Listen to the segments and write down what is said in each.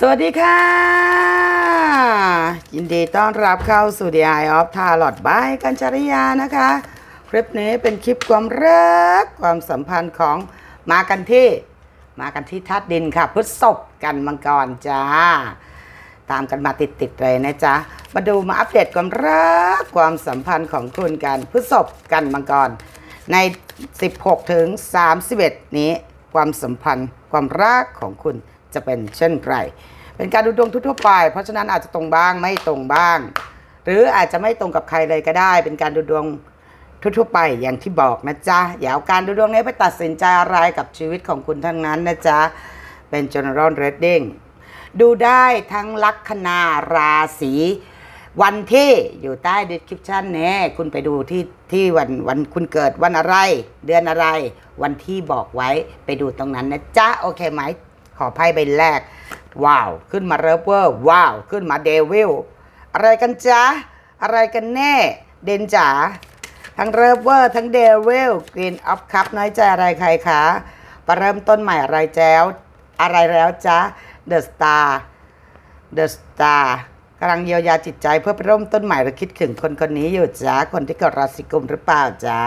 สวัสดีค่ะ ยินดีต้อนรับเข้าสู่ The Eye of Tarot by กัญจริยานะคะ คลิปนี้เป็นคลิปความรักความสัมพันธ์ของมากันที่ มากันที่ทัดดินค่ะพฤษภกันมังกรจ้า ตามกันมาติดๆเลยนะจ๊ะ มาดูมาอัปเดตความรักความสัมพันธ์ของคุณกันพฤษภกันมังกร ใน 16ถึง31 นี้ ความสัมพันธ์ความรักของคุณ จะเป็นเช่นไร เป็นการดูดวงทั่วไป เพราะฉะนั้นอาจจะตรงบ้างไม่ตรงบ้าง หรืออาจจะไม่ตรงกับใครเลยก็ได้ เป็นการดูดวงทั่วๆไปอย่างที่บอกนะจ๊ะอย่าเอาการดูดวงนี้ไปตัดสินใจอะไรกับชีวิตของคุณทั้งนั้นนะจ๊ะ เป็น general reading ดูได้ทั้งลัคนาราศีวันที่อยู่ใต้ description เนี่ยคุณไปดูที่ที่วันวันคุณเกิดวันอะไร เดือนอะไร วันที่บอกไว้ไปดูตรงนั้นนะจ๊ะ โอเคไหม ขอไพ่ใบแรก ว้าว ขึ้นมาเรเวอร์ว้าว ขึ้นมาเดวิลอะไรกันจ๊ะ อะไรกันแน่ เดนจ๋าทั้งเรเวอร์ทั้งเดวิลกรีนออฟคัพน้อยใจอะไรใครคะปรเริ่มต้นใหม่อะไรแจ้ว อะไรแล้วจ๊ะเดอะสตาร์เดอะสตาร์กำลังเยียวยาจิตใจเพื่อไปเริ่มต้นใหม่หรือคิดถึงคนคนนี้อยู่จ๊ะคนที่เกิดราศีกุมหรือเปล่าจ๊ะ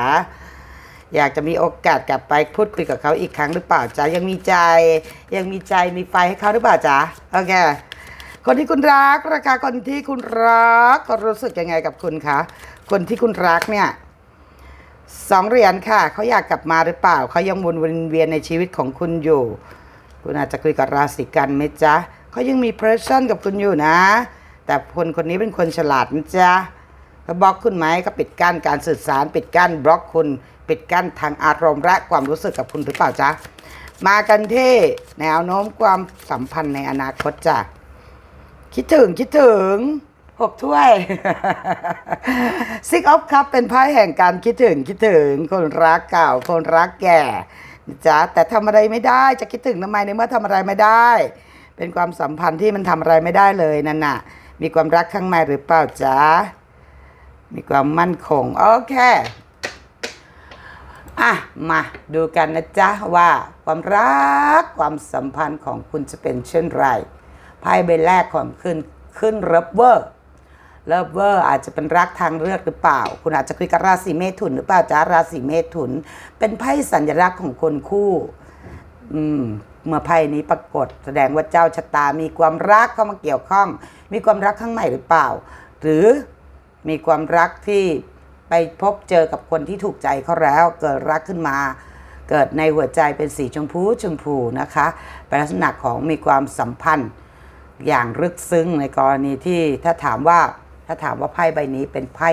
อยากจะมีโอกาสกลับไปพูดคุยกับเขาอีกครั้งหรือเปล่าจ๊ะยังมีใจ ยังมีใจมีไฟให้เขาหรือเปล่าจ๊ะโอเคคนที่คุณรักราคาคนที่คุณรักก็รู้สึกยังไงกับคุณคะคนที่คุณรักเนี่ยสองเหรียญค่ะเขาอยากกลับมาหรือเปล่าเขายังวนเวียนในชีวิตของคุณอยู่ คุณอาจจะคุยกับราศีกันไหมจ๊ะเขายังมีเพรสชั่นกับคุณอยู่นะ แต่คนคนนี้เป็นคนฉลาดนะจ๊ะเขาบล็อกคุณไหมก็ปิดกั้นการสื่อสารปิดกั้นบล็อกคุณ ปิดกั้นทางอารมณ์และความรู้สึกกับคุณหรือเปล่าจ๊ะมากันที่แนวโน้มความสัมพันธ์ในอนาคตจ้ะคิดถึงคิดถึงหกถ้วยซิกออฟครับเป็นไพ่แห่งการคิดถึงคิดถึง คนรักเก่า คนรักแก่จ๊ะแต่ทำอะไรไม่ได้จะคิดถึงทำไมในเมื่อทำอะไรไม่ได้ เป็นความสัมพันธ์ที่มันทำอะไรไม่ได้เลยนั่นน่ะ มีความรักข้างในหรือเปล่าจ๊ะมีความมั่นคง โอเค อะมาดูกันนะจ๊ะว่าความรักความสัมพันธ์ของคุณจะเป็นเช่นไรไพ่ใบแรกของขึ้นขึ้นเลิฟเวอร์เลิฟเวอร์อาจจะเป็นรักทางเลือกหรือเปล่า คุณอาจจะคุยกับราศีเมถุนหรือเปล่าจ๊ะราศีเมถุน เป็นไพ่สัญลักษณ์ของคนคู่อืมเมื่อไพ่นี้ปรากฏ แสดงว่าเจ้าชะตามีความรักเข้ามาเกี่ยวข้อง มีความรักข้างในหรือเปล่า หรือมีความรักที่ ไปพบเจอกับคนที่ถูกใจเขาแล้ว เกิดรักขึ้นมา เกิดในหัวใจเป็นสีชมพูชมพูนะคะเป็นลักษณะของมีความสัมพันธ์อย่างลึกซึ้งในกรณีที่ถ้าถามว่าถ้าถามว่าไพ่ใบนี้เป็นไพ่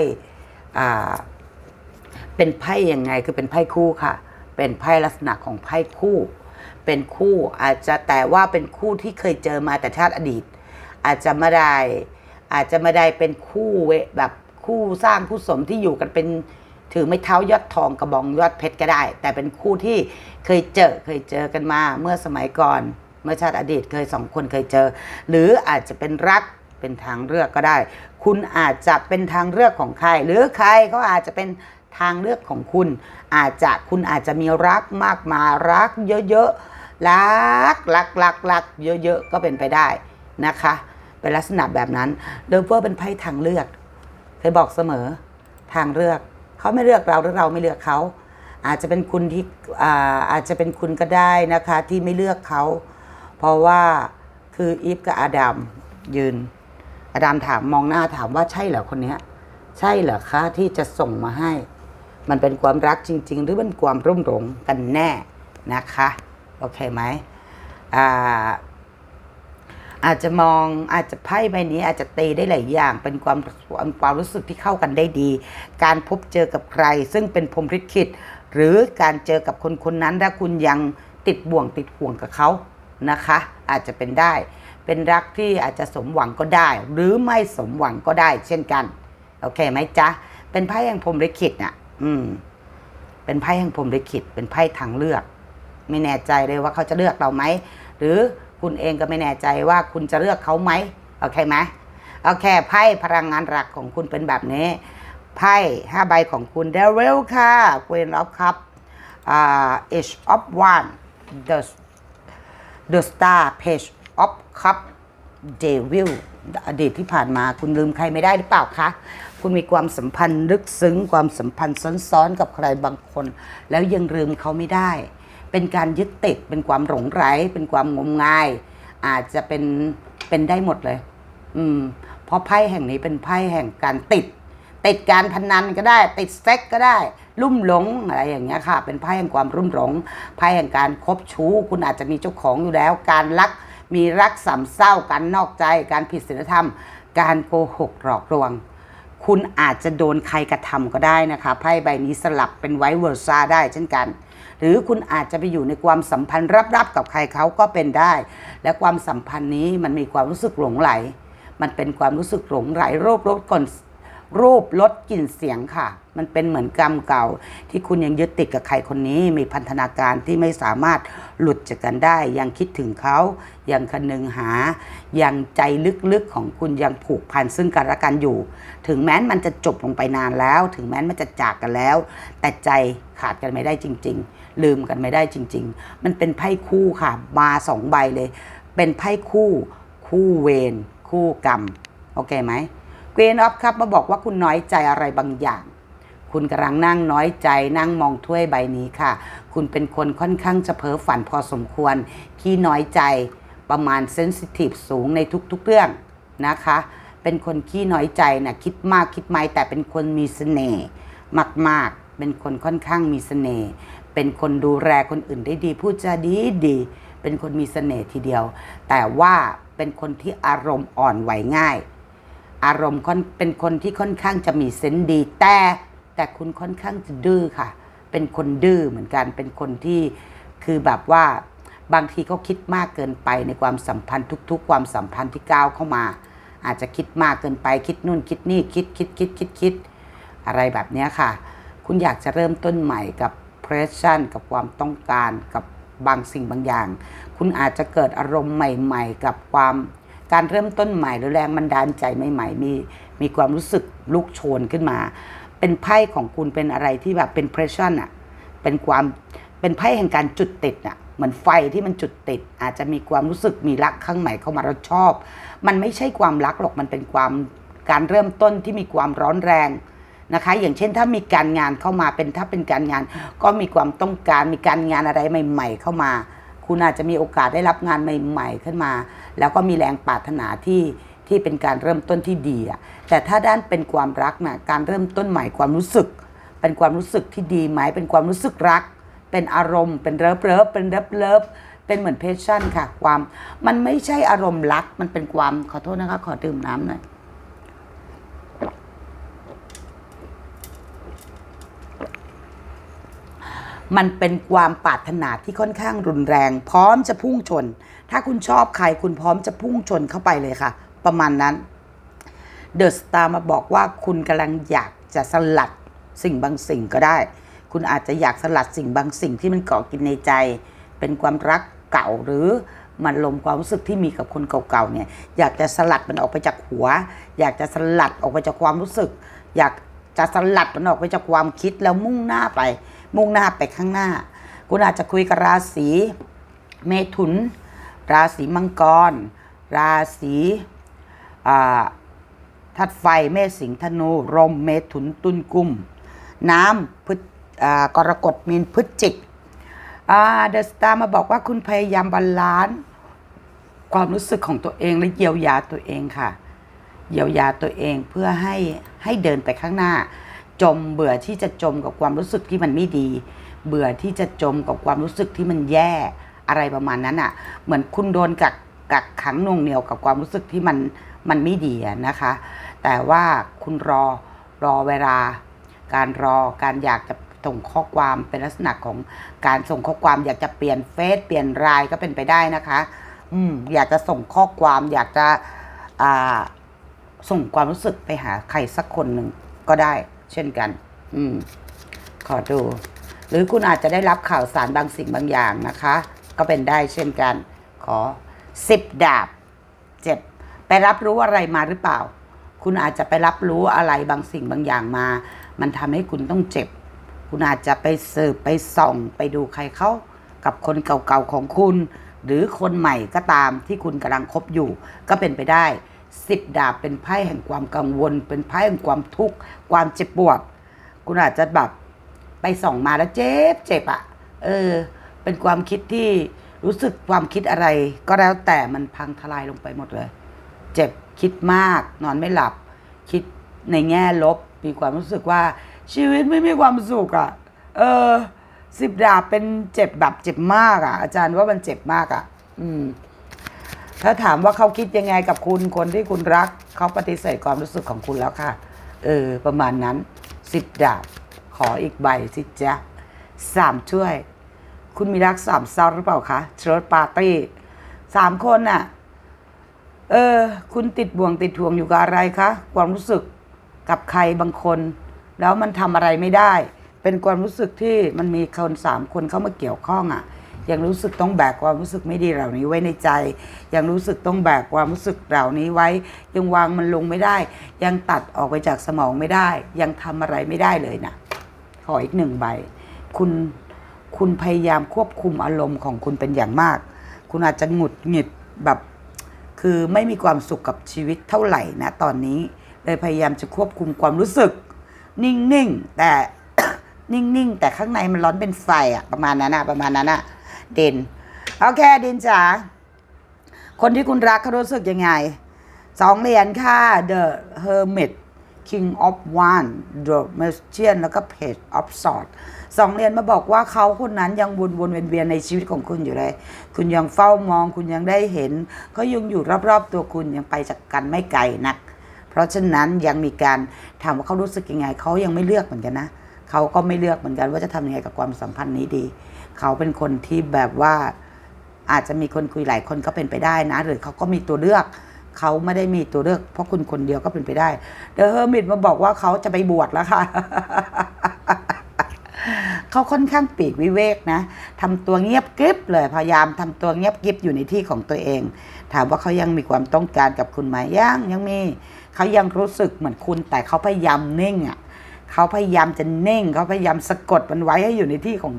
เป็นไพ่ยังไงคือเป็นไพ่คู่ค่ะ เป็นไพ่ลักษณะของไพ่คู่ เป็นคู่อาจจะแต่ว่าเป็นคู่ที่เคยเจอมาแต่ชาติอดีต อาจจะไม่ได้อาจจะไม่ได้เป็นคู่เวแบบ คู่สร้างคู่สมที่อยู่กันเป็นถือไม่เท้ายอดทองกระบองยอดเพชรก็ได้ แต่เป็นคู่ที่เคยเจอเคยเจอกันมาเมื่อสมัยก่อน เมื่อชาติอดีตเคยสองคนเคยเจอ หรืออาจจะเป็นรักเป็นทางเลือกก็ได้ คุณอาจจะเป็นทางเลือกของใคร หรือใครก็อาจจะเป็นทางเลือกของคุณ อาจจะคุณอาจจะมีรักมากมายรักเยอะๆรักรักรักรักเยอะๆก็เป็นไปได้นะคะ เป็นลักษณะแบบนั้นเดอเวอร์เป็นไพ่ทางเลือก เคยบอกเสมอทางเลือก เขาไม่เลือกเราหรือเราไม่เลือกเขา อาจจะเป็นคุณที่อาอาจจะเป็นคุณก็ได้นะคะที่ไม่เลือกเขา เพราะว่าคืออีฟกับอาดัมยืน อาดัมถามมองหน้าถามว่าใช่เหรอคนนี้ใช่เหรอคะที่จะส่งมาให้ มันเป็นความรักจริง ๆ หรือเป็นความรุ่มหลงกันแน่นะคะ โอเคไหมอ่า อาจจะมองอาจจะไพ่ใบนี้อาจจะตีได้หลายอย่าง เป็นความความรู้สึกที่เข้ากันได้ดี การพบเจอกับใคร ซึ่งเป็นพรมลิขิตหรือการเจอกับคนคนนั้นถ้าคุณยังติดบ่วงติดห่วงกับเขานะคะ อาจจะเป็นได้ เป็นรักที่อาจจะสมหวังก็ได้ หรือไม่สมหวังก็ได้ เช่นกันโอเคไหมจ๊ะเป็นไพ่แห่งพรมลิขิตน่ะ อืม เป็นไพ่แห่งพรมลิขิตเป็นไพ่ทางเลือก ไม่แน่ใจเลยว่าเขาจะเลือกเราไหมหรือ คุณเองก็ไม่แน่ใจว่าคุณจะเลือกเขาไหมโอเคไหมโอเคไพ่พลังงานหลักของคุณเป็นแบบนี้ไพ่ห้าใบของคุณเดวิลค่ะ Queen of Cup อ่า Age of One The The Star Page of Cup เดวิลอดีตที่ผ่านมาคุณลืมใครไม่ได้หรือเปล่าคะ คุณมีความสัมพันธ์ลึกซึ้งความสัมพันธ์ซ้อนๆกับใครบางคน แล้วยังลืมเขาไม่ได้ เป็นการยึดติด เป็นความหลงไหลเป็นความงมงาย อาจจะเป็นเป็นได้หมดเลย อืม เพราะไพ่แห่งนี้เป็นไพ่แห่งการติด ติดการพนันก็ได้ ติดเซ็กก็ได้ ลุ่มหลงอะไรอย่างเงี้ยค่ะ เป็นไพ่แห่งความรุ่มหลงไพ่แห่งการคบชู้ คุณอาจจะมีเจ้าของอยู่แล้ว การรักมีรักสามเศร้าการนอกใจการผิดศีลธรรม การโกหกหลอกลวงคุณอาจจะโดนใครกระทำก็ได้นะคะไพ่ใบนี้สลับเป็นไวเวอร์ซ่าได้เช่นกัน หรือคุณอาจจะไปอยู่ในความสัมพันธ์ลับๆกับใครเขาก็เป็นได้ และความสัมพันธ์นี้มันมีความรู้สึกหลงไหล มันเป็นความรู้สึกหลงไหลโรครถก่อนรูปลดกลิ่นเสียงค่ะ มันเป็นเหมือนกรรมเก่า ที่คุณยังยึดติดกับใครคนนี้ มีพันธนาการที่ไม่สามารถหลุดจากกันได้ ยังคิดถึงเขายังคนึงหา ยังใจลึกๆของคุณยังผูกพันซึ่งกันและกันอยู่ ถึงแม้มันจะจบลงไปนานแล้ว ถึงแม้มันจะจากกันแล้ว แต่ใจขาดกันไม่ได้จริง ๆ ลืมกันไม่ได้จริง ๆ มันเป็นไพ่คู่ค่ะ มาสองใบเลย เป็นไพ่คู่ คู่เวรคู่กรรม โอเคไหมเกรนออฟครับมาบอกว่าคุณน้อยใจอะไรบางอย่าง คุณกำลังนั่งน้อยใจนั่งมองถ้วยใบนี้ค่ะ คุณเป็นคนค่อนข้างจะเพ้อฝันพอสมควร ขี้น้อยใจประมาณเซนซิทีฟสูงในทุกๆเรื่องนะคะ เป็นคนขี้น้อยใจนะคิดมากคิดไม่แต่เป็นคนมีเสน่ห์มากๆ เป็นคนค่อนข้างมีเสน่ห์ เป็นคนดูแลคนอื่นได้ดี พูดจาดีดี เป็นคนมีเสน่ห์ทีเดียว แต่ว่าเป็นคนที่อารมณ์อ่อนไหวง่าย อารมณ์ค่อนเป็นคนที่ค่อนข้างจะมีเซนส์ดีแต่แต่คุณค่อนข้างจะดื้อค่ะ เป็นคนดื้อเหมือนกัน เป็นคนที่คือแบบว่าบางทีเขาคิดมากเกินไปในความสัมพันธ์ทุก ๆ ความสัมพันธ์ที่ก้าวเข้ามา อาจจะคิดมากเกินไปคิดนู่นคิดนี่คิดคิดคิดคิดคิดอะไรแบบนี้ค่ะ คุณอยากจะเริ่มต้นใหม่กับ pressure กับความต้องการกับบางสิ่งบางอย่าง คุณอาจจะเกิดอารมณ์ใหม่ ๆ กับความการเริ่มต้นใหม่หรือแรงบันดาลใจใหม่ ๆ มีมีความรู้สึกลุกโชนขึ้นมา เป็นไพ่ของคุณเป็นอะไรที่แบบเป็น pressure อะเป็นความเป็นไพ่แห่งการจุดติดอะเหมือนไฟที่มันจุดติด อาจจะมีความรู้สึกมีรักข้างใหม่เข้ามาเราชอบ มันไม่ใช่ความรักหรอกมันเป็นความการเริ่มต้นที่มีความร้อนแรง นะคะ อย่างเช่นถ้ามีการงานเข้ามาเป็นถ้าเป็นการงาน ก็มีความต้องการมีการงานอะไรใหม่ ๆ เข้ามา คุณอาจจะมีโอกาสได้รับงานใหม่ ๆ ขึ้นมา แล้วก็มีแรงปรารถนาที่ที่เป็นการเริ่มต้นที่ดีอะแต่ถ้าด้านเป็นความรักนะการเริ่มต้นใหม่ความรู้สึก เป็นความรู้สึกที่ดีไหมเป็นความรู้สึกรัก เป็นอารมณ์เป็นเลิฟเลิฟเป็นเลิฟเลิฟเป็นเหมือนเพชชั่นค่ะ ความ มันไม่ใช่อารมณ์รัก มันเป็นความขอโทษนะคะ ขอดื่มน้ำหน่อย มันเป็นความปรารถนาที่ค่อนข้างรุนแรง พร้อมจะพุ่งชน ถ้าคุณชอบใครคุณพร้อมจะพุ่งชนเข้าไปเลยค่ะ ประมาณนั้นเดอะสตาร์มาบอกว่าคุณกำลังอยากจะสลัดสิ่งบางสิ่งก็ได้ คุณอาจจะอยากสลัดสิ่งบางสิ่งที่มันเกาะกินในใจ เป็นความรักเก่าหรือมันลมความรู้สึกที่มีกับคนเก่าๆเนี่ย อยากจะสลัดมันออกไปจากหัว อยากจะสลัดออกไปจากความรู้สึก อยากจะสลัดมันออกไปจากความคิดแล้วมุ่งหน้าไป มุ่งหน้าไปข้างหน้า คุณอาจจะคุยกับราศีเมถุน ราศีมังกร ราศีอ่าทัดไฟเมษสิงห์ธนูลมเมถุนตุลกุม น้ำพฤกรกฎมีนพฤศจิกเดอะสตาร์มาบอกว่าคุณพยายามบาลานซ์ความรู้สึกของตัวเองและเยียวยาตัวเองค่ะ เยียวยาตัวเองเพื่อให้ให้เดินไปข้างหน้า จม เบื่อที่จะจมกับความรู้สึกที่มันไม่ดี เบื่อที่จะจมกับความรู้สึกที่มันแย่อะไรประมาณนั้นอะ่ะ เหมือนคุณโดนกักกักขังน่วงเหนียวกับความรู้สึกที่มันมันไม่ดีนะคะ แต่ว่าคุณรอรอเวลา การรอการอยากจะส่งข้อความเป็นลักษณะของการส่งข้อความอยากจะเปลี่ยนเฟซเปลี่ยนรายก็เป็นไปได้นะคะ อืมอยากจะส่งข้อความอยากจะอ่าส่งความรู้สึกไปหาใครสักคนหนึ่งก็ได้ เช่นกัน อืม ขอดู หรือคุณอาจจะได้รับข่าวสารบางสิ่งบางอย่างนะคะ ก็เป็นได้เช่นกัน ขอสิบดาบเจ็บไปรับรู้อะไรมาหรือเปล่า คุณอาจจะไปรับรู้อะไรบางสิ่งบางอย่างมา มันทำให้คุณต้องเจ็บ คุณอาจจะไปสืบไปส่องไปดูใครเขากับคนเก่าๆของคุณ หรือคนใหม่ก็ตามที่คุณกำลังคบอยู่ ก็เป็นไปได้ สิบดาบเป็นไพ่แห่งความกังวล เป็นไพ่แห่งความทุกข์ความเจ็บปวด คุณอาจจะแบบไปส่องมาแล้วเจ็บเจ็บอะเออ เป็นความคิดที่รู้สึกความคิดอะไร ก็แล้วแต่มันพังทลายลงไปหมดเลย เจ็บคิดมาก นอนไม่หลับ คิดในแง่ลบ มีความรู้สึกว่าชีวิตไม่มีความสุขอะเออสิบดาบเป็นเจ็บแบบเจ็บมากอะอาจารย์ว่ามันเจ็บมากอะอืม ถ้าถามว่าเขาคิดยังไงกับคุณคนที่คุณรัก เขาปฏิเสธความรู้สึกของคุณแล้วค่ะ เออ ประมาณนั้นสิบดาบ ขออีกใบสิจ๊ะสามช่วย คุณมีรักสามเศร้าหรือเปล่าคะเชิร์ตปาร์ตี้สามคนน่ะ เออ คุณติดบ่วงติดถ่วงอยู่กับอะไรคะ ความรู้สึกกับใครบางคน แล้วมันทำอะไรไม่ได้ เป็นความรู้สึกที่มันมีคนสามคนเข้ามาเกี่ยวข้องอะ่ะ ยังรู้สึกต้องแบกความรู้สึกไม่ดีเหล่านี้ไว้ในใจ ยังรู้สึกต้องแบกความรู้สึกเหล่านี้ไว้ ยังวางมันลงไม่ได้ ยังตัดออกไปจากสมองไม่ได้ ยังทำอะไรไม่ได้เลยนะขออีกหนึ่งใบ คุณคุณพยายามควบคุมอารมณ์ของคุณเป็นอย่างมาก คุณอาจจะหงุดหงิดแบบคือไม่มีความสุขกับชีวิตเท่าไหร่นะตอนนี้เลยพยายามจะควบคุมความรู้สึก นิ่งๆแต่นิ่งๆแต่ข้างในมันร้อนเป็นไฟอะประมาณนั้นอะประมาณนั้นอะ ด่นโอเคดินจ๋า คนที่คุณรักเขารู้สึกยังไง สองเหรียญค่ะ The Hermit King of One The Magician แล้วก็ Page of Swords สองเหรียญมาบอกว่าเขาคนนั้นยังวนวนเวียนเวียนในชีวิตของคุณอยู่เลย คุณยังเฝ้ามอง คุณยังได้เห็น เขายังอยู่รอบๆตัวคุณยังไปจากกันไม่ไกลนัก เพราะฉะนั้นยังมีการถามว่าเขารู้สึกยังไง เขายังไม่เลือกเหมือนกันนะ เขาก็ไม่เลือกเหมือนกันว่าจะทำยังไงกับความสัมพันธ์นี้ดี เขาเป็นคนที่แบบว่าอาจจะมีคนคุยหลายคนก็เป็นไปได้นะ หรือเขาก็มีตัวเลือกเขาไม่ได้มีตัวเลือก เพราะคุณคนเดียวก็เป็นไปได้เดอะเฮอร์มิตมาบอกว่าเขาจะไปบวชแล้วค่ะเขาค่อนข้างปีกวิเวกนะทำตัวเงียบกริบเลยพยายามทำตัวเงียบกริบอยู่ในที่ของตัวเอง ถามว่าเขายังมีความต้องการกับคุณไหมยังยังมีเขายังรู้สึกเหมือนคุณแต่เขาพยายามนิ่งอะ เขาพยายามจะเน่งเขาพยายามสะกดมันไว้ให้อยู่ในที่ของ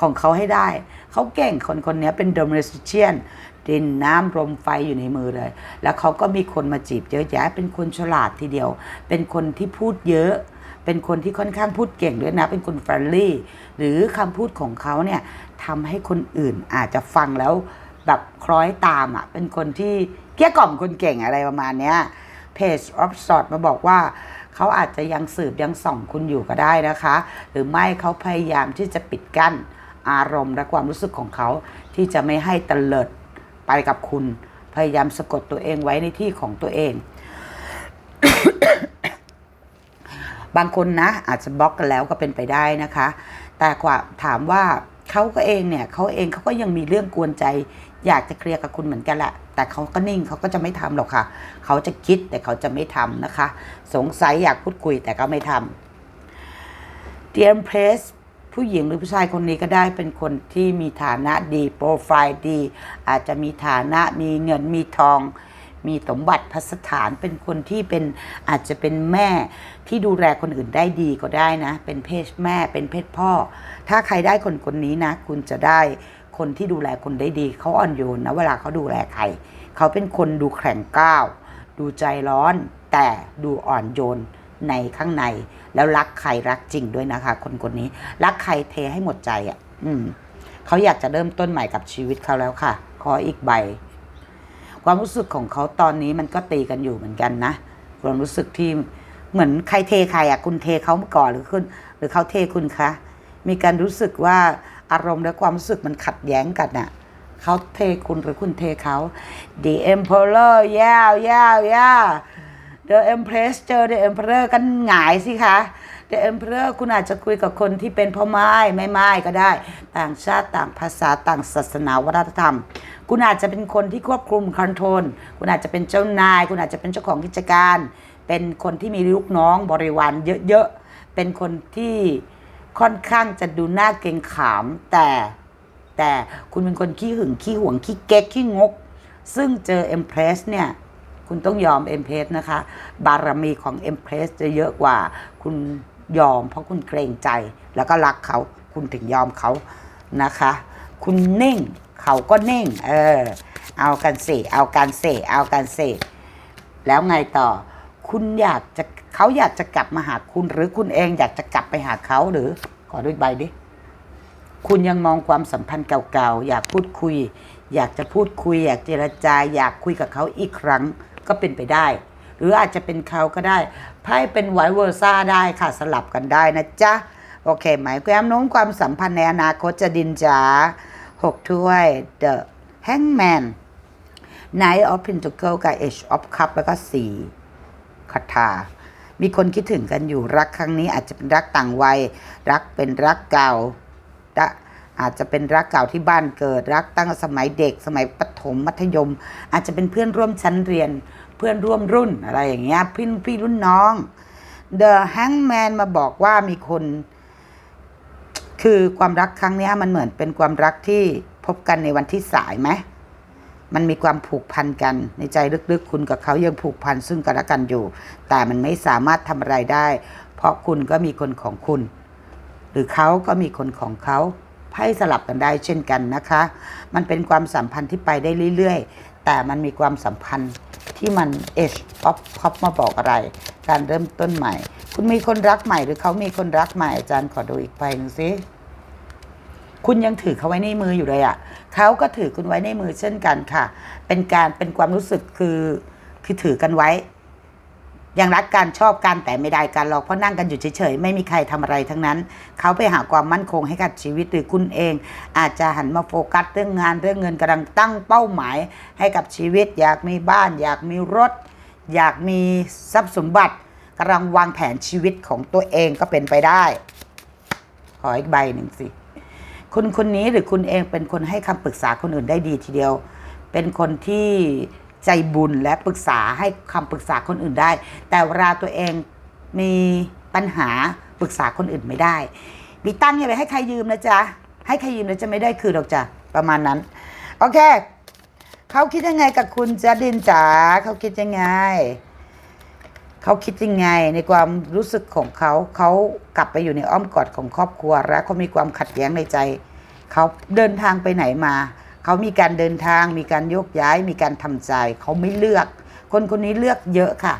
ของเขาให้ได้ เขาเก่งคนคนนี้เป็นโดมิสเชียนดินน้ำลมไฟอยู่ในมือเลย แล้วเขาก็มีคนมาจีบเยอะแยะเป็นคนฉลาดทีเดียว เป็นคนที่พูดเยอะ เป็นคนที่ค่อนข้างพูดเก่งด้วยนะ เป็นคนเฟรนลี่ หรือคำพูดของเขาเนี่ยทำให้คนอื่นอาจจะฟังแล้วแบบคล้อยตามอะ เป็นคนที่เกี้ยกล่อมคนเก่งอะไรประมาณเนี้ย Page of s o r t มาบอกว่า เขาอาจจะยังสืบยังส่องคุณอยู่ก็ได้นะคะ หรือไม่เขาพยายามที่จะปิดกั้นอารมณ์และความรู้สึกของเขาที่จะไม่ให้ตะเลิดไปกับคุณ พยายามสะกดตัวเองไว้ในที่ของตัวเอง บางคนนะ อาจจะบล็อกกันแล้วก็เป็นไปได้นะคะ แต่กว่าถามว่าเขาก็เองเนี่ยเขาเองเขาก็ยังมีเรื่องกวนใจ อยากจะเคลียร์กับคุณเหมือนกันแหละ แต่เขาก็นิ่งเขาก็จะไม่ทำหรอกค่ะ เขาจะคิดแต่เขาจะไม่ทำนะคะ สงสัยอยากพูดคุยแต่ก็ไม่ทำ d e a r p r e s s ผู้หญิงหรือผู้ชายคนนี้ก็ได้เป็นคนที่มีฐานะดีโปรไฟล์ดี อาจจะมีฐานะมีเงินมีทอง มีสมบัติพัสถานเป็นคนที่เป็นอาจจะเป็นแม่ที่ดูแลคนอื่นได้ดีก็ได้นะ เป็นเพศแม่เป็นเพศพ่อ ถ้าใครได้คนคนนี้นะ คุณจะได้ คนที่ดูแลคนได้ดี เขาอ่อนโยนนะเวลาเขาดูแลใคร เขาเป็นคนดูแข็งก้าว ดูใจร้อน แต่ดูอ่อนโยนในข้างใน แล้วรักใครรักจริงด้วยนะคะ คนคนนี้ รักใครเทให้หมดใจอะ อืมเขาอยากจะเริ่มต้นใหม่กับชีวิตเขาแล้วค่ะ ขออีกใบ ความรู้สึกของเขาตอนนี้มันก็ตีกันอยู่เหมือนกันนะ ความรู้สึกที่เหมือนใครเทใครอะ คุณเทเขาก่อนหรือคุณหรือเขาเทคุณคะ มีการรู้สึกว่า อารมณ์และความรู้สึกมันขัดแย้งกันน่ะเขาเทคุณหรือคุณเทเขา The Emperor ยาวยาวยา The Empress เจอ The Emperor กันหงายสิคะ The Emperor คุณอาจจะคุยกับคนที่เป็นพ่อไม้ไม่ไม้ก็ได้ ต่างชาติต่างภาษาต่างศาสนาวัฒนธรรม คุณอาจจะเป็นคนที่ควบคุมคอนโทรลคุณอาจจะเป็นเจ้านาย คุณอาจจะเป็นเจ้าของกิจการ เป็นคนที่มีลูกน้องบริวารเยอะๆ เป็นคนที่ ค่อนข้างจะดูน่าเกรงขาม แต่แต่คุณเป็นคนขี้หึงขี้หวงขี้เก๊กขี้งก ซึ่งเจอ Empress เนี่ย คุณต้องยอม Empress นะคะ บารมีของ Empress จะเยอะกว่า คุณยอม เพราะคุณเกรงใจแล้วก็รักเขาคุณถึงยอมเขานะคะ คุณนิ่งเขาก็นิ่ง เออ เอากันสิเอากันเสเอากันเสแล้วไงต่อ คุณอยากจะ เขาอยากจะกลับมาหาคุณ หรือคุณเองอยากจะกลับไปหาเขาหรือ ขอด้วยใบดิ คุณยังมองความสัมพันธ์เก่าๆ อยากพูดคุย อยากจะพูดคุย อยากเจรจา อยากคุยกับเขาอีกครั้งก็เป็นไปได้ หรืออาจจะเป็นเขาก็ได้ไพ่เป็นไวเวอร์ซ่าได้ค่ะสลับกันได้นะจ๊ะโอเคไหมความโน้มความสัมพันธ์ในอนาคตจะดินจ๋าหกถ้วย The Hangman Knight of Pentacles กับ Age of Cup แล้วก็สี่คาถา มีคนคิดถึงกันอยู่รักครั้งนี้อาจจะเป็นรักต่างวัย รักเป็นรักเก่าอาจจะเป็นรักเก่าที่บ้านเกิด รักตั้งสมัยเด็ก สมัยประถมมัธยม อาจจะเป็นเพื่อนร่วมชั้นเรียน เพื่อนร่วมรุ่นอะไรอย่างเงี้ยพี่พี่รุ่นน้อง The Hangman มาบอกว่ามีคน คือความรักครั้งนี้มันเหมือนเป็นความรักที่พบกันในวันที่สายไหม มันมีความผูกพันกัน ในใจลึกๆ คุณกับเขายังผูกพันซึ่งกันและกันอยู่ แต่มันไม่สามารถทำอะไรได้ เพราะคุณก็มีคนของคุณ หรือเขาก็มีคนของเขาไพ่สลับกันได้เช่นกันนะคะ มันเป็นความสัมพันธ์ที่ไปได้เรื่อยๆ แต่มันมีความสัมพันธ์ที่มัน Age of Cup มาบอกอะไร การเริ่มต้นใหม่ คุณมีคนรักใหม่หรือเขามีคนรักใหม่อาจารย์ขอดูอีกใบหนึ่งสิ คุณยังถือเขาไว้ในมืออยู่เลยอะ่ะเขาก็ถือคุณไว้ในมือเช่นกันค่ะ เป็นการเป็นความรู้สึกคือคือถือกันไว้ ยังรักกันชอบกันแต่ไม่ได้กันหรอกเพราะนั่งกันอยู่เฉยๆไม่มีใครทำอะไรทั้งนั้น เขาไปหาความมั่นคงให้กับชีวิตหรือคุณเอง อาจจะหันมาโฟกัสเรื่องงานเรื่องเงินกำลังตั้งเป้าหมายให้กับชีวิต อยากมีบ้าน อยากมีรถ อยากมีทรัพย์สมบัติกำลังวางแผนชีวิตของตัวเองก็เป็นไปได้ ขออีกใบหนึ่งสิ คุณคนนี้หรือคุณเองเป็นคนให้คำปรึกษาคนอื่นได้ดีทีเดียว เป็นคนที่ใจบุญและปรึกษาให้คำปรึกษาคนอื่นได้ แต่เวลาตัวเองมีปัญหาปรึกษาคนอื่นไม่ได้ มีตั้งอย่าไปให้ใครยืมนะจ๊ะ ให้ใครยืมแล้วจะไม่ได้คืนหรอกจ้ะประมาณนั้น โอเค เขาคิดยังไงกับคุณจ๊ะดินจ๋าเขาคิดยังไง เขาคิดยังไงในความรู้สึกของเขา เขากลับไปอยู่ในอ้อมกอดของครอบครัว และเขามีความขัดแย้งในใจ เขาเดินทางไปไหนมา เขามีการเดินทาง มีการโยกย้าย มีการทำใจ เขาไม่เลือก คนคนนี้เลือกเยอะค่ะ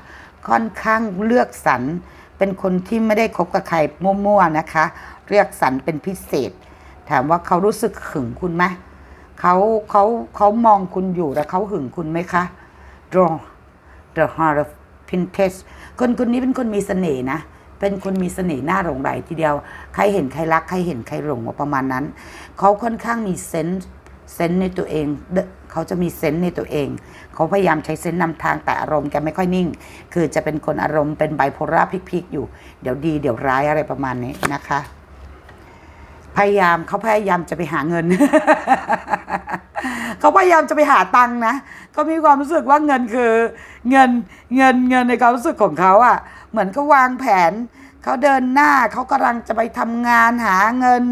ค่อนข้างเลือกสรร เป็นคนที่ไม่ได้คบกับใครมั่วๆนะคะ เลือกสรรเป็นพิเศษ ถามว่าเขารู้สึกหึงคุณไหมเขาเขาเขามองคุณอยู่แล้วเขาหึงคุณไหมคะ draw the heart of princess คนคนนี้เป็นคนมีเสน่ห์นะ เป็นคนมีเสน่ห์น่าหลงไหลทีเดียว ใครเห็นใครรักใครเห็นใครหลงว่าประมาณนั้น เขาค่อนข้างมีเซนส์เซนส์ในตัวเองเดอะเขาจะมีเซนส์ในตัวเอง เขาพยายามใช้เซนส์นำทางแต่อารมณ์แกไม่ค่อยนิ่ง คือจะเป็นคนอารมณ์เป็นไบโพล่าพลิกๆอยู่ เดี๋ยวดีเดี๋ยวร้ายอะไรประมาณนี้นะคะ พยายามเขาพยายามจะไปหาเงิน เขาพยายามจะไปหาตังค์นะเขามีความรู้สึกว่าเงินคือเงินเงินเงินในความรู้สึกของเขาอะ่ะ เหมือนเขาวางแผนเขาเดินหน้าเขากำลังจะไปทำงานหาเงิน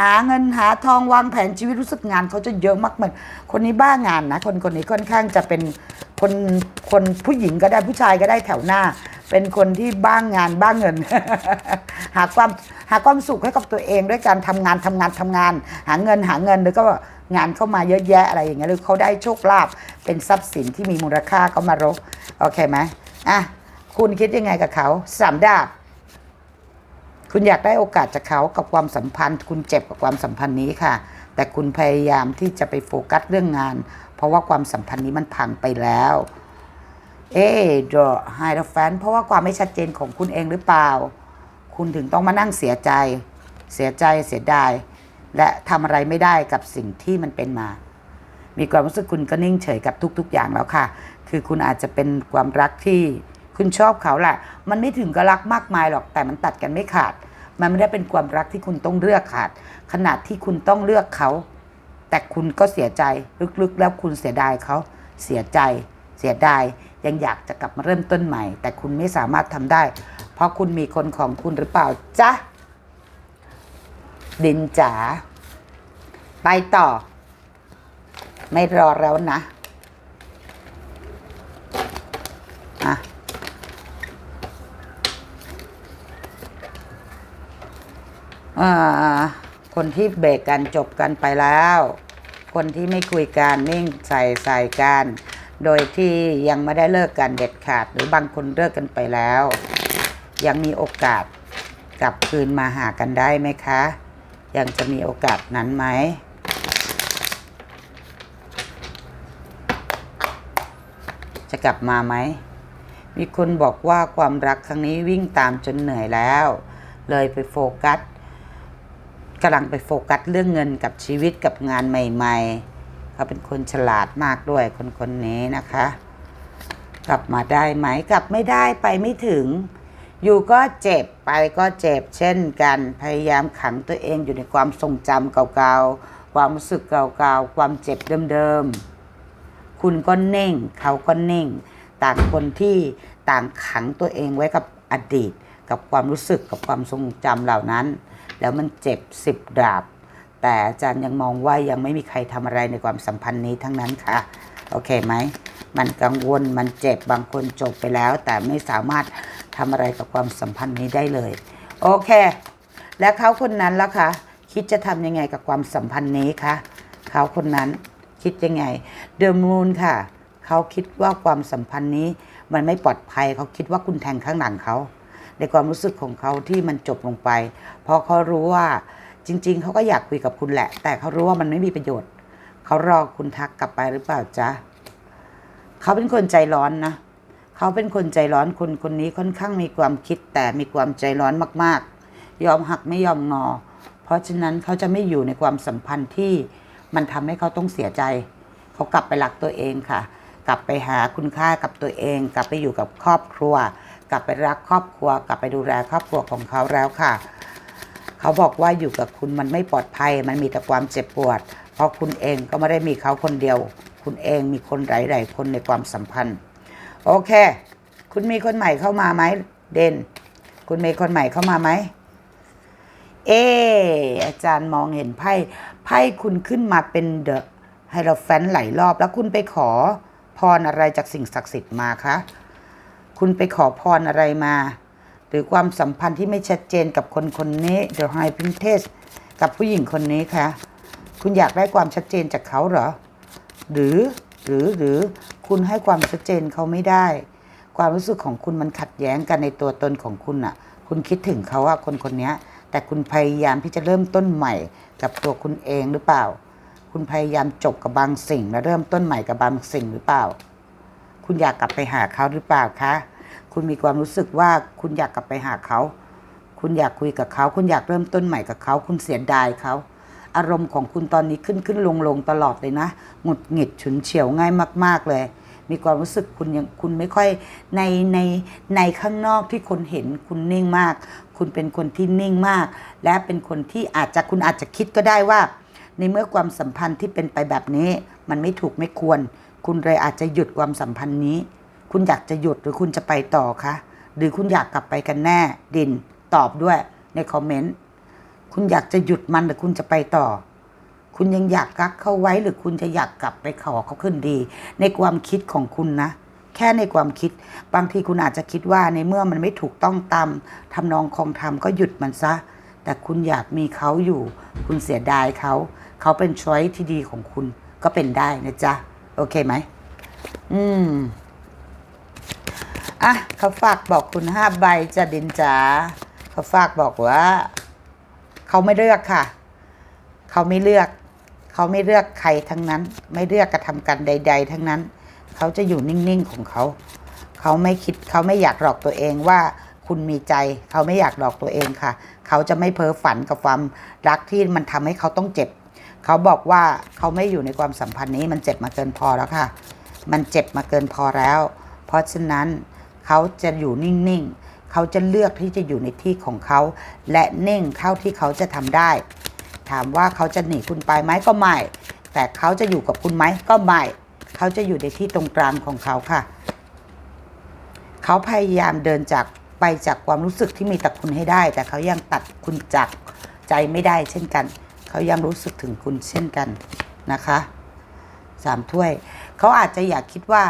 หาเงินหาทองวางแผนชีวิตรู้สึกงานเขาจะเยอะมากเหมือนคนนี้บ้างานนะ คนคนนี้ค่อนข้างจะเป็นคนคนผู้หญิงก็ได้ผู้ชายก็ได้แถวหน้า เป็นคนที่บ้างงานบ้างเงิน หาความหาความสุขให้กับตัวเองด้วยการทำงานทำงานทำงาน หาเงินหาเงินแล้วก็ งานเข้ามาเยอะแยะอะไรอย่างเงี้ยหรือเขาได้โชคลาภเป็นทรัพย์สินที่มีมูลค่าเขามารกโอเคไหมอะคุณคิดยังไงกับเขาสามดาบคุณอยากได้โอกาสจากเขากับความสัมพันธ์ คุณเจ็บกับความสัมพันธ์นี้ค่ะ แต่คุณพยายามที่จะไปโฟกัสเรื่องงาน เพราะว่าความสัมพันธ์นี้มันพังไปแล้ว เอ๊ดอไฮดแฟนเพราะว่าความไม่ชัดเจนของคุณเองหรือเปล่า คุณถึงต้องมานั่งเสียใจ เสียใจเสียดาย และทำอะไรไม่ได้กับสิ่งที่มันเป็นมา มีความรู้สึกคุณก็นิ่งเฉยกับทุก ๆ อย่างแล้วค่ะ คือคุณอาจจะเป็นความรักที่คุณชอบเขาแหละ มันไม่ถึงกับรักมากมายหรอก แต่มันตัดกันไม่ขาด มันไม่ได้เป็นความรักที่คุณต้องเลือกขาด ขนาดที่คุณต้องเลือกเขา แต่คุณก็เสียใจลึกๆ แล้วคุณเสียดายเขา เสียใจ เสียดาย ยังอยากจะกลับมาเริ่มต้นใหม่ แต่คุณไม่สามารถทำได้ เพราะคุณมีคนของคุณหรือเปล่าจ๊ะ ดินจ๋าไปต่อ ไม่รอแล้วนะอะอ่าคนที่เบรกกันจบกันไปแล้ว คนที่ไม่คุยกันนิ่งใส่ใส่กัน โดยที่ยังไม่ได้เลิกกันเด็ดขาด หรือบางคนเลิกกันไปแล้ว ยังมีโอกาสกลับคืนมาหากันได้ไหมคะ ยังจะมีโอกาสนั้นไหมจะกลับมาไหม มีคนบอกว่าความรักครั้งนี้วิ่งตามจนเหนื่อยแล้ว เลยไปโฟกัสกำลังไปโฟกัสเรื่องเงินกับชีวิตกับงานใหม่ๆ เขาเป็นคนฉลาดมากด้วยคนคนนี้นะคะ กลับมาได้ไหม กลับไม่ได้ไปไม่ถึง อยู่ก็เจ็บไปก็เจ็บเช่นกัน พยายามขังตัวเองอยู่ในความทรงจำเก่าๆ ความรู้สึกเก่าๆ ความเจ็บเดิมๆ คุณก็เน่ง เขาก็เน่ง ต่างคนที่ต่างขังตัวเองไว้กับอดีต กับความรู้สึกกับความทรงจำเหล่านั้น แล้วมันเจ็บสิบดาบ แต่อาจารย์ยังมองว่ายังไม่มีใครทำอะไรในความสัมพันธ์นี้ทั้งนั้นค่ะ โอเคไหม มันกังวลมันเจ็บบางคนจบไปแล้ว แต่ไม่สามารถ ทำอะไรกับความสัมพันธ์นี้ได้เลย โอเค แล้วเขาคนนั้นล่ะคะคิดจะทำยังไงกับความสัมพันธ์นี้คะเขาคนนั้นคิดยังไงเดอะมูนค่ะ เขาคิดว่าความสัมพันธ์นี้มันไม่ปลอดภัยเขาคิดว่าคุณแทงข้างหลังเขาในความรู้สึกของเขาที่มันจบลงไป เพราะเขารู้ว่าจริง ๆ เขาก็อยากคุยกับคุณแหละ แต่เขารู้ว่ามันไม่มีประโยชน์ เขารอคุณทักกลับไปหรือเปล่าจ๊ะเขาเป็นคนใจร้อนนะ เขาเป็นคนใจร้อนคนคนนี้ค่อนข้างมีความคิดแต่มีความใจร้อนมากๆ ยอมหักไม่ยอมงอ เพราะฉะนั้นเขาจะไม่อยู่ในความสัมพันธ์ที่มันทำให้เขาต้องเสียใจ เขากลับไปรักตัวเองค่ะ กลับไปหาคุณค่ากับตัวเอง กลับไปอยู่กับครอบครัว กลับไปรักครอบครัว กลับไปดูแลครอบครัวของเขาแล้วค่ะ เขาบอกว่าอยู่กับคุณมันไม่ปลอดภัย มันมีแต่ความเจ็บปวด เพราะคุณเองก็ไม่ได้มีเขาคนเดียว คุณเองมีคนหลาย ๆ คนในความสัมพันธ์ โอเค คุณมีคนใหม่เข้ามาไหมเด่น คุณมีคนใหม่เข้ามาไหมเออาจารย์มองเห็นไพ่ไพ่คุณขึ้นมาเป็นเดอะไฮโลแฟนหลายรอบ แล้วคุณไปขอพรอะไรจากสิ่งศักดิ์สิทธิ์มาคะคุณไปขอพรอะไรมา หรือความสัมพันธ์ที่ไม่ชัดเจนกับคนคนนี้ The High Princess กับผู้หญิงคนนี้คะคุณอยากได้ความชัดเจนจากเขาเหรอ หรือหรือหรือ คุณให้ความชัดเจนเขาไม่ได้ ความรู้สึกของคุณมันขัดแย้งกันในตัวตนของคุณอะคุณคิดถึงเขาอะคนคนนี้แต่คุณพยายามที่จะเริ่มต้นใหม่กับตัวคุณเองหรือเปล่า คุณพยายามจบกับบางสิ่ง และเริ่มต้นใหม่กับบางสิ่งหรือเปล่า คุณอยากกลับไปหาเขาหรือเปล่าคะ คุณมีความรู้สึกว่าคุณอยากกลับไปหาเขา คุณอยากคุยกับเขา คุณอยากเริ่มต้นใหม่กับเขา คุณเสียดายเขา อารมณ์ของคุณตอนนี้ขึ้นขึ้นลงลงตลอดเลยนะ หงุดหงิดฉุนเฉียวง่ายมาก ๆเลย มีความรู้สึกคุณยังคุณไม่ค่อยในในในข้างนอกที่คนเห็นคุณนิ่งมาก คุณเป็นคนที่นิ่งมาก และเป็นคนที่อาจจะคุณอาจจะคิดก็ได้ว่า ในเมื่อความสัมพันธ์ที่เป็นไปแบบนี้ มันไม่ถูกไม่ควร คุณเลยอาจจะหยุดความสัมพันธ์นี้ คุณอยากจะหยุดหรือคุณจะไปต่อคะหรือคุณอยากกลับไปกันแน่ดินตอบด้วยในคอมเมนต์คุณอยากจะหยุดมันหรือคุณจะไปต่อ คุณยังอยากกักเขาไว้หรือคุณจะอยากกลับไปขอเขาขึ้นดี ในความคิดของคุณนะ แค่ในความคิด บางทีคุณอาจจะคิดว่าในเมื่อมันไม่ถูกต้องตามทำนองคองธรรมก็หยุดมันซะ แต่คุณอยากมีเขาอยู่ คุณเสียดายเขา เขาเป็นช้อยที่ดีของคุณก็เป็นได้นะจ๊ะ โอเคไหม อืม อะเขาฝากบอกคุณห้าใบจะดินจ๋าเขาฝากบอกว่า เขาไม่เลือกค่ะ เขาไม่เลือก เขาไม่เลือกใครทั้งนั้น ไม่เลือกกระทำการใด ๆ ทั้งนั้น เขาจะอยู่นิ่งๆของเขา เขาไม่คิดเขาไม่อยากหลอกตัวเองว่าคุณมีใจ เขาไม่อยากหลอกตัวเองค่ะ เขาจะไม่เพ้อฝันกับความรักที่มันทำให้เขาต้องเจ็บ เขาบอกว่าเขาไม่อยู่ในความสัมพันธ์นี้มันเจ็บมาเกินพอแล้วค่ะ มันเจ็บมาเกินพอแล้ว เพราะฉะนั้นเขาจะอยู่นิ่งๆ เขาจะเลือกที่จะอยู่ในที่ของเขา และนิ่งเท่าที่เขาจะทำได้ ถามว่าเขาจะหนีคุณไปไหมก็ไม่ แต่เขาจะอยู่กับคุณไหมก็ไม่ เขาจะอยู่ในที่ตรงกลางของเขาค่ะ เขาพยายามเดินจากไปจากความรู้สึกที่มีต่คุณให้ได้ แต่เขายังตัดคุณจากใจไม่ได้เช่นกัน เขายังรู้สึกถึงคุณเช่นกันนะคะสามถ้วย เขาอาจจะอยากคิดว่า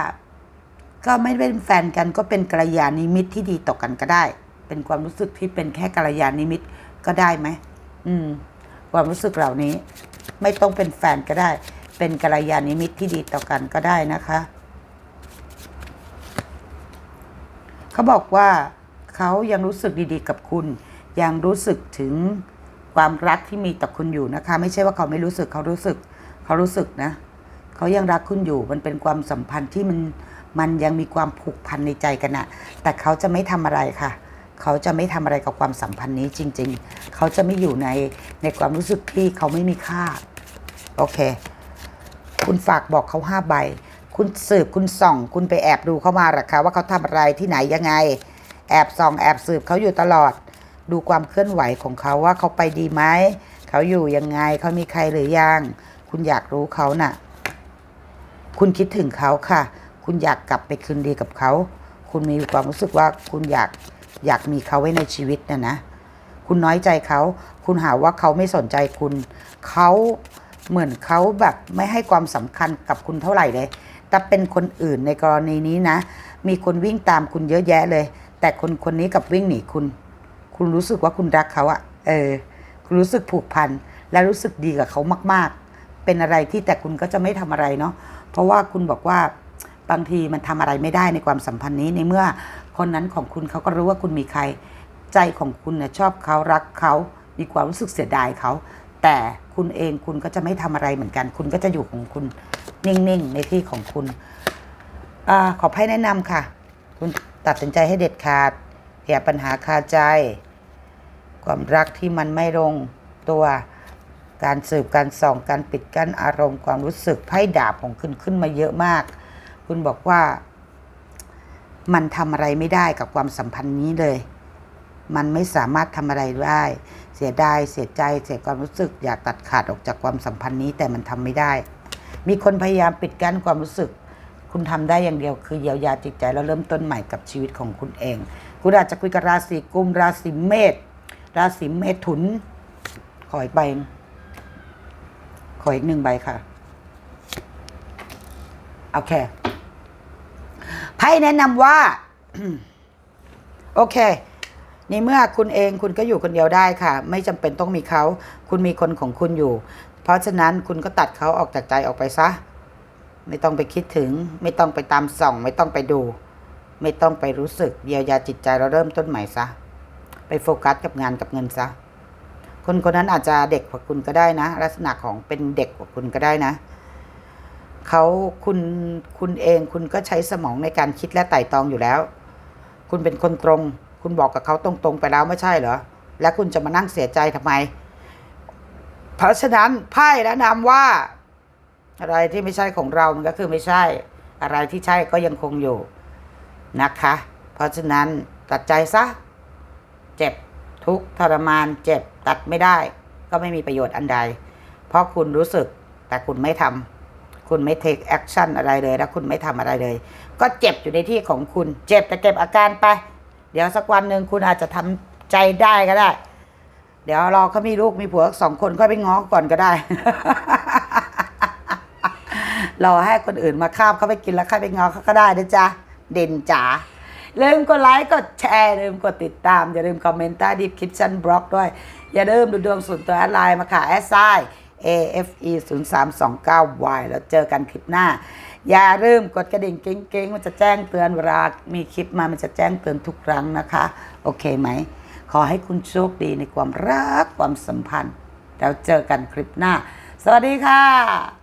ก็ไม่เป็นแฟนกันก็เป็นกัลยาณิมิตที่ดีต่อกันก็ได้ เป็นความรู้สึกที่เป็นแค่กัลยาณิมิตก็ได้ไหมอืม ความรู้สึกเหล่านี้ ไม่ต้องเป็นแฟนก็ได้ เป็นกัลยาณมิตรที่ดีต่อกันก็ได้นะคะ เขาบอกว่าเขายังรู้สึกดีๆกับคุณ ยังรู้สึกถึงความรักที่มีต่อคุณอยู่นะคะ ไม่ใช่ว่าเขาไม่รู้สึกเขารู้สึก เขารู้สึกนะเขายังรักคุณอยู่มันเป็นความสัมพันธ์ที่มันมันยังมีความผูกพันในใจกันอะแต่เขาจะไม่ทำอะไรค่ะเเขาจะไม่ทำอะไรกับความสัมพันธ์นี้จริง ๆ เขาจะไม่อยู่ในในความรู้สึกที่เขาไม่มีค่า โอเค คุณฝากบอกเขาห้าใบ คุณสืบคุณส่อง คุณไปแอบดูเขามาหรอคะว่าเขาทำอะไรที่ไหนยังไง แอบส่อง แอบสืบเขาอยู่ตลอด ดูความเคลื่อนไหวของเขาว่าเขาไปดีไหม เขาอยู่ยังไง เขามีใครหรือยัง คุณอยากรู้เขาน่ะ คุณคิดถึงเขาค่ะ คุณอยากกลับไปคืนดีกับเขา คุณมีความรู้สึกว่าคุณอยาก อยากมีเขาไว้ในชีวิตนะนะ คุณน้อยใจเขา คุณหาว่าเขาไม่สนใจคุณ เขาเหมือนเขาแบบไม่ให้ความสำคัญกับคุณเท่าไหร่เลย แต่เป็นคนอื่นในกรณีนี้นะ มีคนวิ่งตามคุณเยอะแยะเลย แต่คนคนนี้กับวิ่งหนีคุณ คุณรู้สึกว่าคุณรักเขาอะเออ คุณรู้สึกผูกพัน และรู้สึกดีกับเขามาก ๆ เป็นอะไรที่แต่คุณก็จะไม่ทำอะไรเนาะ เพราะว่าคุณบอกว่า บางทีมันทำอะไรไม่ได้ในความสัมพันธ์นี้ในเมื่อคนนั้นของคุณเขาก็รู้ว่าคุณมีใคร ใจของคุณเนี่ยชอบเขารักเขามีความรู้สึกเสียดายเขาแต่คุณเองคุณก็จะไม่ทำอะไรเหมือนกัน คุณก็จะอยู่ของคุณนิ่งๆในที่ของคุณอขอให้แนะนำค่ะ คุณตัดสินใจให้เด็ดขาดอย่าปัญหาคาใจ ความรักที่มันไม่ลงตัวการสืบการส่องการปิดกั้นอารมณ์ความรู้สึกไพ่ดาบของคุณขึ้นมาเยอะมาก คุณบอกว่า มันทำอะไรไม่ได้กับความสัมพันธ์นี้เลย มันไม่สามารถทำอะไรได้ เสียดายเสียใจเสียความรู้สึก อยากตัดขาดออกจากความสัมพันธ์นี้แต่มันทำไม่ได้ มีคนพยายามปิดกั้นความรู้สึก คุณทำได้อย่างเดียวคือเยียวยาจิตใจแล้วเริ่มต้นใหม่กับชีวิตของคุณเอง คุณอาจจะคุยกับราศีกุมราศีเมษราศีเมถุน ขออีกใบขออีกหนึ่งใบค่ะ โอเค ไพ่แนะนำว่าโอเคในเมื่อคุณเองคุณก็อยู่คนเดียวได้ค่ะ ไม่จำเป็นต้องมีเขา คุณมีคนของคุณอยู่ เพราะฉะนั้นคุณก็ตัดเขาออกจากใจออกไปซะ ไม่ต้องไปคิดถึง ไม่ต้องไปตามส่อง ไม่ต้องไปดู ไม่ต้องไปรู้สึกเยียวยาจิตใจเราเริ่มต้นใหม่ซะ ไปโฟกัสกับงานกับเงินซะคนคนนั้นอาจจะเด็กกว่าคุณก็ได้นะ ลักษณะของเป็นเด็กกว่าคุณก็ได้นะ เขาคุณคุณเองคุณก็ใช้สมองในการคิดและไต่ตองอยู่แล้ว คุณเป็นคนตรง คุณบอกกับเขาตรงๆไปแล้วไม่ใช่เหรอ แล้วคุณจะมานั่งเสียใจทำไม เพราะฉะนั้นไพ่แนะนำว่า อะไรที่ไม่ใช่ของเรามันก็คือไม่ใช่ อะไรที่ใช่ก็ยังคงอยู่นะคะ เพราะฉะนั้นตัดใจซะ เจ็บทุกทรมาน เจ็บตัดไม่ได้ ก็ไม่มีประโยชน์อันใด เพราะคุณรู้สึกแต่คุณไม่ทำ คุณไม่ take action อะไรเลยแล้วคุณไม่ทำอะไรเลย ก็เจ็บอยู่ในที่ของคุณ เจ็บแต่เก็บอาการไป เดี๋ยวสักวันหนึ่งคุณอาจจะทำใจได้ก็ได้ เดี๋ยวรอเขามีลูกมีผัวสองคนก็ไปง้อก่อนก็ได้รอให้คนอื่นมาข้ามเขาไปกินแล้วค่อยไปง้อเขาก็ได้นะจ๊ะเด่นจ๋าลืมกดไลค์กดแชร์ลืมกดติดตาม อย่าลืมคอมเมนต์ใต้ดีคลิปชั่นบล็อกด้วย อย่าลืมดูดวงส่วนตัวแอดไลน์มาค่ะแอดไซ AFE 0 3 2 9 Y แล้วเจอกันคลิปหน้า อย่าลืมกดกระดิ่งเก้งๆ มันจะแจ้งเตือนเวลามีคลิปมามันจะแจ้งเตือนทุกครั้งนะคะ โอเคไหม ขอให้คุณโชคดีในความรักความสัมพันธ์ แล้วเจอกันคลิปหน้า สวัสดีค่ะ